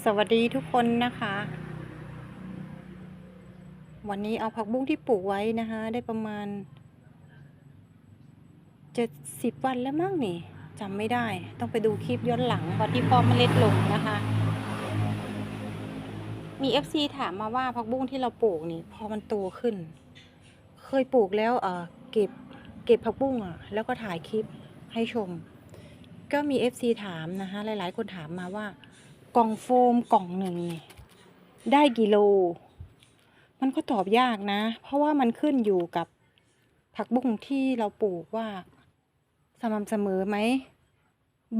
สวัสดีทุกคนนะคะ วันนี้เอาผักบุ้งที่ปลูกไว้นะคะ ได้ประมาณเจ็ดสิบวันแล้วมั้งนี่จำไม่ได้ ต้องไปดูคลิปย้อนหลังวันที่พ่อเมล็ดลงนะคะ มี FC ถามมาว่าผักบุ้งที่เราปลูกนี่ พอมันโตขึ้น เคยปลูกแล้วเออเก็บเก็บผักบุ้งอะ แล้วก็ถ่ายคลิปให้ชม ก็มี FC ถามนะคะ หลาย ๆ คนถามมาว่า กล่องโฟมกล่องหนึ่งได้กี่โล มันก็ตอบยากนะ เพราะว่ามันขึ้นอยู่กับผักบุ้งที่เราปลูกว่า สม่ำเสมอไหม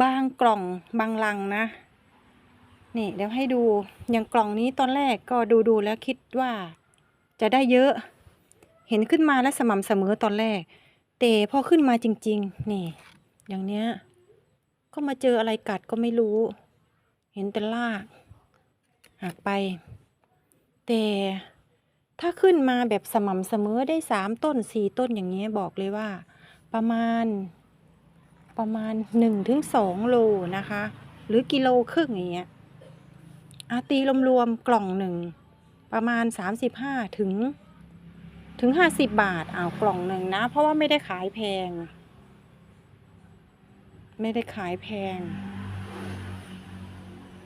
บางกล่องบางลังนะ นี่เดี๋ยวให้ดู อย่างกล่องนี้ตอนแรกก็ดูดูแล้วคิดว่าจะได้เยอะ เห็นขึ้นมาแล้วสม่ำเสมอตอนแรก แต่พอขึ้นมาจริง ๆ นี่ อย่างเนี้ย ก็มาเจออะไรกัดก็ไม่รู้ เห็นแต่รากหักไป แต่ถ้าขึ้นมาแบบสม่ำเสมอได้สามต้นสี่ต้นอย่างเงี้ยบอกเลยว่า ประมาณประมาณหนึ่งถึงสองโลนะคะ หรือกิโลครึ่งอย่างเงี้ยอาตีรวมๆกล่องหนึ่งประมาณสามสิบห้าถึงถึงห้าสิบบาทอ้าวกล่องหนึ่งนะ เพราะว่าไม่ได้ขายแพง ไม่ได้ขายแพง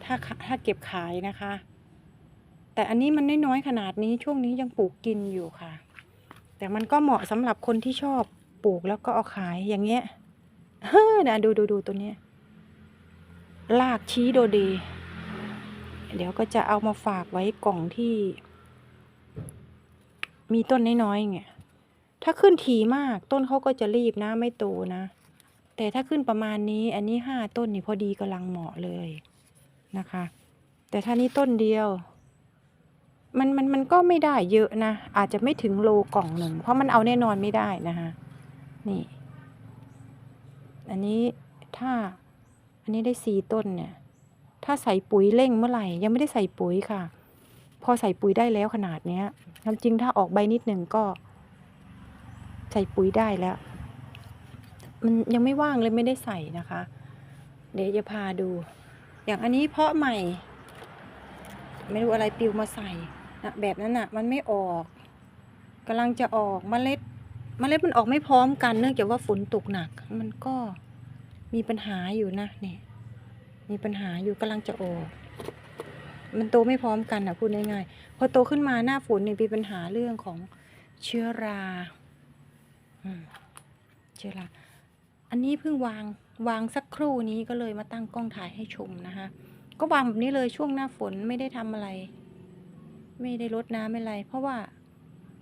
ถ้าถ้าเก็บขายนะคะ แต่อันนี้มันน้อยๆขนาดนี้ช่วงนี้ยังปลูกกินอยู่ค่ะ แต่มันก็เหมาะสำหรับคนที่ชอบปลูกแล้วก็เอาขายอย่างเงี้ยเฮ้อนะดูดูดูตัวเนี้ยลากชี้โดเดเดี๋ยวก็จะเอามาฝากไว้กล่องที่ มีต้นน้อยๆไงถ้าขึ้นทีมากต้นเขาก็จะรีบนะไม่โตนะ แต่ถ้าขึ้นประมาณนี้อันนี้ห้าต้นนี่พอดีกำลังเหมาะเลย นะคะ แต่ถ้านี้ต้นเดียว มันมันมันก็ไม่ได้เยอะนะ อาจจะไม่ถึงโลกล่องหนึ่ง เพราะมันเอาแน่นอนไม่ได้นะคะนี่ อันนี้ถ้าอันนี้ได้สี่ต้นเนี่ย ถ้าใส่ปุ๋ยเร่งเมื่อไหร่ ยังไม่ได้ใส่ปุ๋ยค่ะ พอใส่ปุ๋ยได้แล้วขนาดเนี้ยควจริงถ้าออกใบนิดหนึ่งก็ ใส่ปุ๋ยได้แล้ว มันยังไม่ว่างเลยไม่ได้ใส่นะคะ เดี๋ยวจะพาดู อย่างอันนี้เพาะใหม่ ไม่รู้อะไรปิวมาใส่นะแบบนั้นน่ะ มันไม่ออกกำลังจะออกเมล็ดเมล็ดมันออกไม่พร้อมกัน เนื่องจากว่าฝนตกหนัก มันก็มีปัญหาอยู่นะเนี่ยมีปัญหาอยู่กำลังจะออก มันโตไม่พร้อมกันอะพูดง่ายๆพอโตขึ้นมาหน้าฝนเนี่ยมีปัญหาเรื่องของเชื้อราอืมเชื้อรา อันนี้เพิ่งวางวางสักครู่นี้ก็เลยมาตั้งกล้องถ่ายให้ชมนะคะก็วางแบบนี้เลยช่วงหน้าฝนไม่ได้ทำอะไร ไม่ได้รดน้ำไม่อะไร เพราะว่า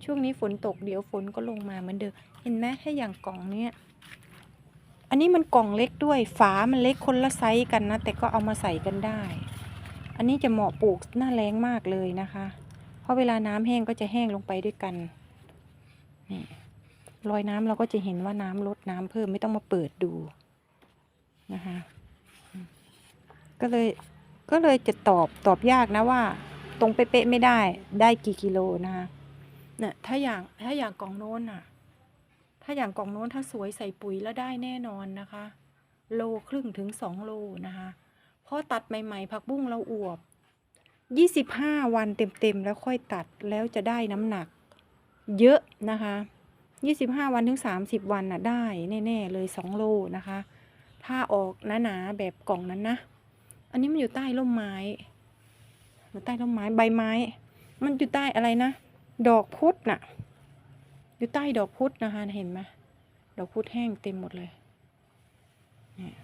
ช่วงนี้ฝนตกเดี๋ยวฝนก็ลงมาเหมือนเดิมเห็นไหมถ้าอย่างกล่องเนี้ยอันนี้มันกล่องเล็กด้วย ฝามันเล็กคนละไซส์กันนะ แต่ก็เอามาใส่กันได้ อันนี้จะเหมาะปลูกหน้าแรงมากเลยนะคะ เพราะเวลาน้ำแห้งก็จะแห้งลงไปด้วยกันนี่ รอยน้ำเราก็จะเห็นว่าน้ำลดน้ำเพิ่มไม่ต้องมาเปิดดูนะคะก็เลยก็เลยจะตอบตอบยากนะว่า ตรงเป๊ะๆไม่ได้ได้กี่กิโลนะคะเนี่ยถ้าอย่างถ้าอย่างกล่องโน้นน่ะ ถ้าอย่างกล่องโน้นถ้าสวยใส่ปุ๋ยแล้วได้แน่นอนนะคะ โลครึ่งถึงสองโลนะคะพราะตัดใหม่ ๆ ผักบุ้งเราอวบยี่สิบห้าวันเต็มๆแล้วค่อยตัดแล้วจะได้น้ำหนัก เยอะนะคะ ยี่สิบห้าวันถึงสามสิบวันน่ะได้แน่ๆเลยสองโลนะคะ ถ้าออกหนาๆแบบกล่องนั้นนะ อันนี้มันอยู่ใต้ร่มไม้อยู่ใต้ร่มไม้ใบไม้ มันอยู่ใต้อะไรนะ ดอกพุธน่ะ อยู่ใต้ดอกพุธนะคะเห็นไหมดอกพุธแห้งเต็มหมดเลยเนี่ย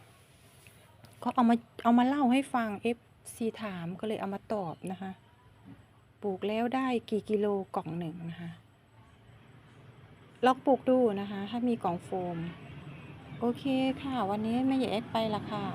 ก็เอามาเอามาเล่าให้ฟังเอฟซีถามก็เลยเอามาตอบนะคะ ปลูกแล้วได้กี่กิโลกล่องหนึ่งนะคะ ลองปลูกดูนะคะ ถ้ามีกล่องโฟม โอเคค่ะ วันนี้แม่ใหญ่เอ็กไปละค่ะ